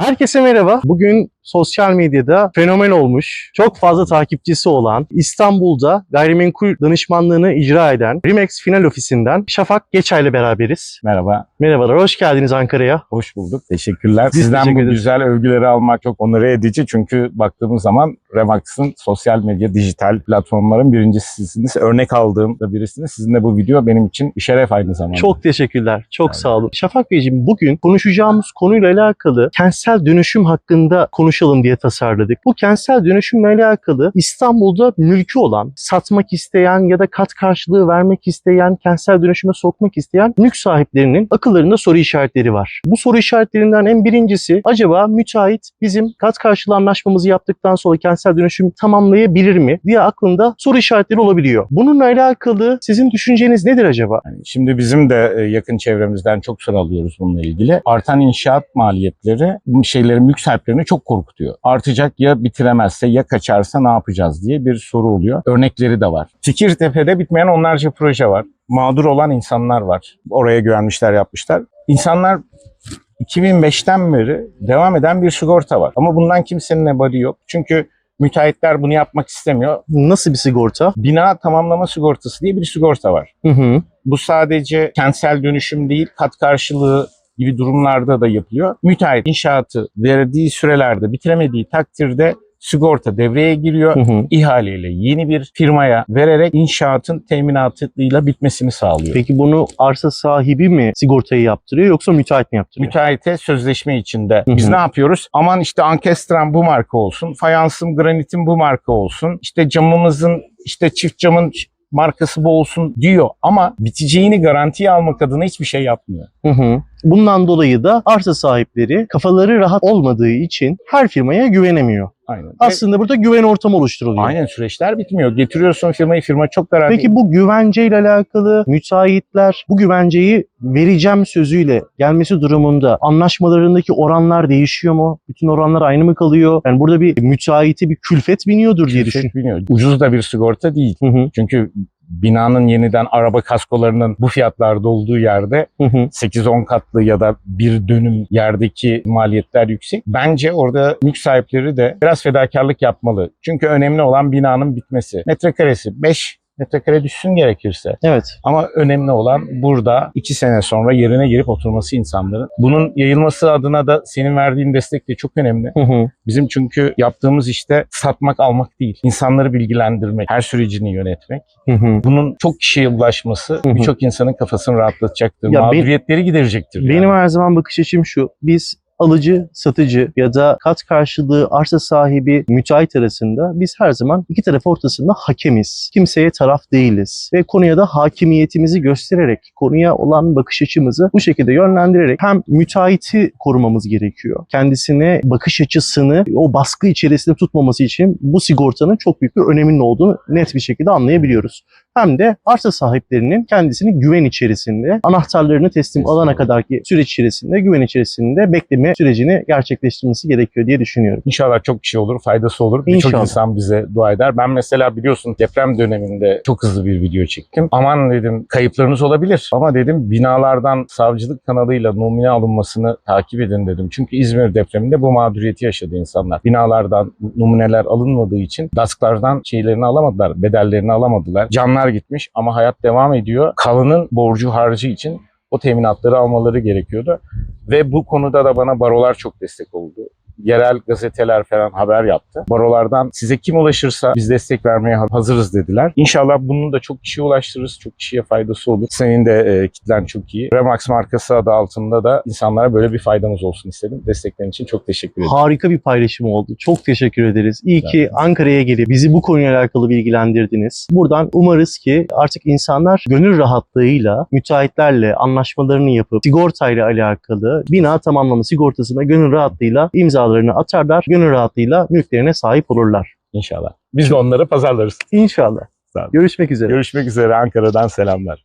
Herkese merhaba. Bugün sosyal medyada fenomen olmuş, çok fazla takipçisi olan, İstanbul'da gayrimenkul danışmanlığını icra eden Remax Final Ofisi'nden Şafak Geçay'la beraberiz. Merhaba, Merhabalar, hoş geldiniz Ankara'ya. hoş bulduk. Teşekkürler. Biz Sizden teşekkür bu güzel övgüleri almak çok onur edici. Çünkü baktığımız zaman Remax'ın sosyal medya, dijital platformların birincisisiniz. Örnek aldığım da birisiniz. Sizin de bu video benim için bir şeref aynı zamanda. Çok teşekkürler, çok Evet. sağ olun. Şafak Beyciğim bugün konuşacağımız konuyla alakalı kentsel dönüşüm hakkında konuşalım diye tasarladık. Bu kentsel dönüşümle alakalı İstanbul'da mülkü olan, satmak isteyen ya da kat karşılığı vermek isteyen, kentsel dönüşüme sokmak isteyen mülk sahiplerinin akıllarında soru işaretleri var. Bu soru işaretlerinden en birincisi acaba müteahhit bizim kat karşılığı anlaşmamızı yaptıktan sonra kentsel dönüşüm tamamlayabilir mi diye aklında soru işaretleri olabiliyor. Bununla alakalı sizin düşünceniz nedir acaba? Yani şimdi bizim de e, yakın çevremizden çok soru alıyoruz bununla ilgili. Artan inşaat maliyetleri şeylerin mülk sahiplerini çok korkutuyor. Artacak ya bitiremezse ya kaçarsa ne yapacağız diye bir soru oluyor. Örnekleri de var. Fikirtepe'de bitmeyen onlarca proje var. Mağdur olan insanlar var. Oraya güvenmişler yapmışlar. İnsanlar 2005'ten beri devam eden bir sigorta var. Ama bundan kimsenin haberi yok. Çünkü müteahhitler bunu yapmak istemiyor. Nasıl bir sigorta? Bina tamamlama sigortası diye bir sigorta var. Hı hı. Bu sadece kentsel dönüşüm değil, kat karşılığı gibi durumlarda da yapılıyor. Müteahhit inşaatı verdiği sürelerde bitiremediği takdirde sigorta devreye giriyor. Hı hı. İhaleyle yeni bir firmaya vererek inşaatın teminatıyla bitmesini sağlıyor. Peki bunu arsa sahibi mi sigortayı yaptırıyor yoksa müteahhit mi yaptırıyor? Müteahhite sözleşme içinde. Hı Biz hı. ne yapıyoruz? Aman işte ankestram bu marka olsun, fayansım, granitim bu marka olsun, işte camımızın, işte çift camın markası bu olsun diyor ama biteceğini garantiye almak adına hiçbir şey yapmıyor. Hı hı. Bundan dolayı da arsa sahipleri kafaları rahat olmadığı için her firmaya güvenemiyor. Aynen. Aslında burada güven ortamı oluşturuluyor. Aynen süreçler bitmiyor. Getiriyorsun firmayı, firma çok garanti. Peki bu güvenceyle alakalı müteahhitler bu güvenceyi vereceğim sözüyle gelmesi durumunda anlaşmalarındaki oranlar değişiyor mu? Bütün oranlar aynı mı kalıyor? Yani burada bir müteahhite bir külfet biniyordur diye Külfet düşünüyorum. biniyor. Ucuz da bir sigorta değil. Hı hı, Çünkü binanın yeniden araba kaskolarının bu fiyatlarda olduğu yerde hı hı. 8-10 katlı ya da bir dönüm yerdeki maliyetler yüksek. Bence orada mülk sahipleri de biraz fedakarlık yapmalı. Çünkü önemli olan binanın bitmesi. Metrekaresi 5 metrekare düşsün gerekirse. Evet. Ama önemli olan burada 2 sene sonra yerine gelip oturması insanların. Bunun yayılması adına da senin verdiğin destek de çok önemli. Hı hı. Bizim çünkü yaptığımız işte satmak almak değil. İnsanları bilgilendirmek, her sürecini yönetmek. Hı hı. Bunun çok kişiye ulaşması birçok insanın kafasını rahatlatacaktır. Ya mağduriyetleri giderecektir. Benim yani. her zaman bakış açım şu. Biz alıcı, satıcı ya da kat karşılığı arsa sahibi, müteahhit arasında biz her zaman iki taraf ortasında hakemiz. Kimseye taraf değiliz. Ve konuya da hakimiyetimizi göstererek, konuya olan bakış açımızı bu şekilde yönlendirerek hem müteahhiti korumamız gerekiyor. Kendisine bakış açısını o baskı içerisinde tutmaması için bu sigortanın çok büyük bir öneminin olduğunu net bir şekilde anlayabiliyoruz hem de arsa sahiplerinin kendisini güven içerisinde anahtarlarını teslim alana kadarki süreç içerisinde güven içerisinde bekleme sürecini gerçekleştirmesi gerekiyor diye düşünüyorum. İnşallah çok kişi olur, faydası olur. Birçok İnşallah. insan bize dua eder. Ben mesela biliyorsun deprem döneminde çok hızlı bir video çektim. Aman dedim kayıplarınız olabilir. Ama dedim binalardan savcılık kanalıyla numune alınmasını takip edin dedim. Çünkü İzmir depreminde bu mağduriyeti yaşadı insanlar. Binalardan numuneler alınmadığı için DASK'lardan şeylerini alamadılar, bedellerini alamadılar. Canlar gitmiş ama hayat devam ediyor. Kalının borcu harcı için o teminatları almaları gerekiyordu. Ve bu konuda da bana barolar çok destek oldu. Yerel gazeteler falan haber yaptı. Barolardan size kim ulaşırsa biz destek vermeye hazırız dediler. İnşallah bunu da çok kişiye ulaştırırız. Çok kişiye faydası olur. Senin de e, kitlen çok iyi. Remax markası adı altında da insanlara böyle bir faydamız olsun istedim. Desteklerin için çok teşekkür ederim. Harika bir paylaşım oldu. Çok teşekkür ederiz. İyi ki. Ankara'ya gelip bizi bu konuyla alakalı bilgilendirdiniz. Buradan umarız ki artık insanlar gönül rahatlığıyla müteahhitlerle anlaşmalarını yapıp sigortayla alakalı bina tamamlama sigortasına gönül rahatlığıyla imzalarını atarlar. Gönül rahatlığıyla mülklerine sahip olurlar. İnşallah. Biz de onları pazarlarız. İnşallah. Görüşmek üzere. Görüşmek üzere Ankara'dan selamlar.